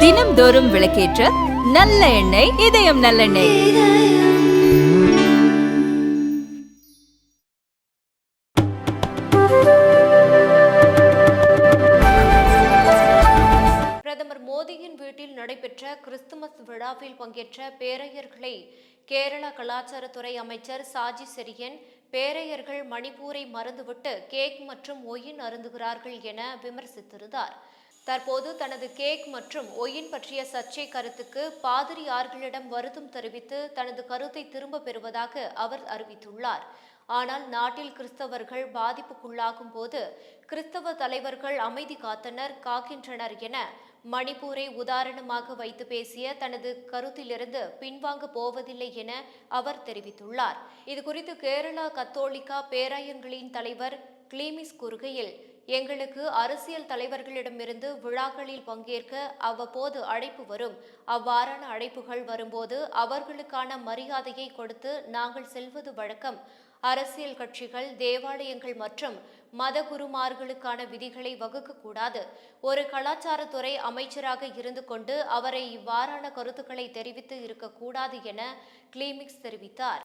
தினம்தோறும் விளக்கேற்ற நல்ல எண்ணெய் இதயம் நல்லெண்ணெய் பிரதமர் மோடியின் வீட்டில் நடைபெற்ற கிறிஸ்துமஸ் விழாவில் பங்கேற்ற பேரையர்களை கேரள கலாச்சாரத்துறை அமைச்சர் சாஜி செரியன் பேரையர்கள் மணிப்பூரை மறந்துவிட்டு கேக் மற்றும் ஒயின் அருந்துகிறார்கள் என விமர்சித்திருந்தார். தற்போது தனது கேக் மற்றும் ஒயின் பற்றிய சர்ச்சை கருத்துக்கு பாதிரியார்களிடம் வருத்தம் தெரிவித்து தனது கருத்தை திரும்பப் பெறுவதாக அவர் அறிவித்துள்ளார். ஆனால் நாட்டில் கிறிஸ்தவர்கள் பாதிப்புக்குள்ளாகும் போது கிறிஸ்தவ தலைவர்கள் அமைதி காத்தனர் காக்கின்றனர் என மணிப்பூரை உதாரணமாக வைத்து பேசிய தனது கருத்திலிருந்து பின்வாங்க போவதில்லை என அவர் தெரிவித்துள்ளார். இதுகுறித்து கேரளா கத்தோலிக்கா பேராயங்களின் தலைவர் கிளீமிஸ் கூறுகையில் எங்களுக்கு அரசியல் தலைவர்களிடமிருந்து விழாக்களில் பங்கேற்க அவ்வப்போது அழைப்பு வரும். அவ்வாறான அழைப்புகள் வரும்போது அவர்களுக்கான மரியாதையை கொடுத்து நாங்கள் செல்வது வழக்கம். அரசியல் கட்சிகள் தேவாலயங்கள் மற்றும் மத குருமார்களுக்கான விதிகளை வகுக்கக்கூடாது. ஒரு கலாச்சாரத்துறை அமைச்சராக இருந்து கொண்டு அவரை இவ்வாறான கருத்துக்களை தெரிவித்து இருக்கக்கூடாது என கிளீமிக்ஸ் தெரிவித்தார்.